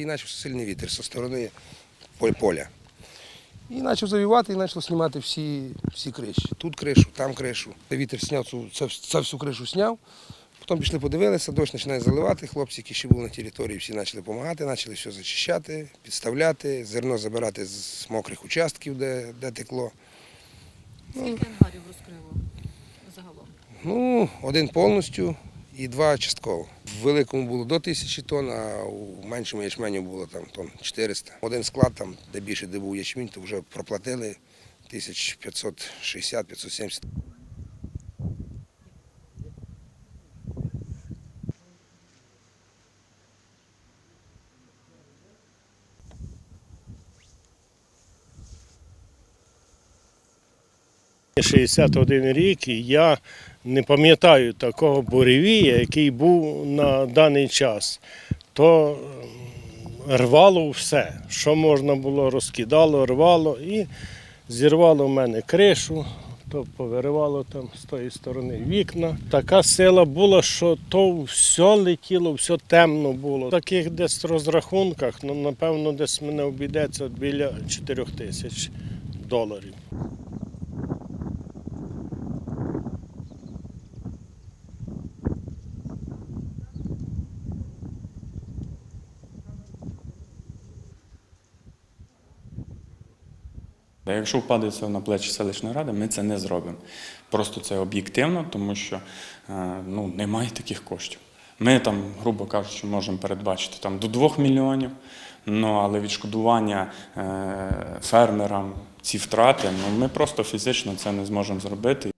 І почався сильний вітер зі сторони поля. І почав завівати, і почав знімати всі, всі криші. Тут кришу, там кришу. Вітер зняв цю, це, це всю кришу зняв. Потім пішли подивилися, дощ починає заливати. Хлопці, які ще були на території, всі почали допомагати, почали все зачищати, підставляти, зерно забирати з мокрих участків, де, де текло. Скільки ангарів розкрило загалом? Ну, один повністю і два частково. В великому було до тисячі тонн, а у меншому ячменю було там тонн 400. Один склад, там, де більше де був ячмінь, то вже проплатили 1560-570. Мені 61 рік, і я не пам'ятаю такого буревія, який був на даний час. То рвало все, що можна було, розкидало, рвало і зірвало в мене кришу, то повиривало там з тої сторони вікна. Така сила була, що то все летіло, все темно було. В таких десь розрахунках, ну, напевно, десь мене обійдеться біля 4 тисяч доларів. А Якщо впаде це на плечі селищної ради, ми це не зробимо. Просто це об'єктивно, тому що е, ну, немає таких коштів. Ми там, грубо кажучи, можемо передбачити там, до 2 мільйонів, ну, але відшкодування е, фермерам ці втрати, ну, ми просто фізично це не зможемо зробити.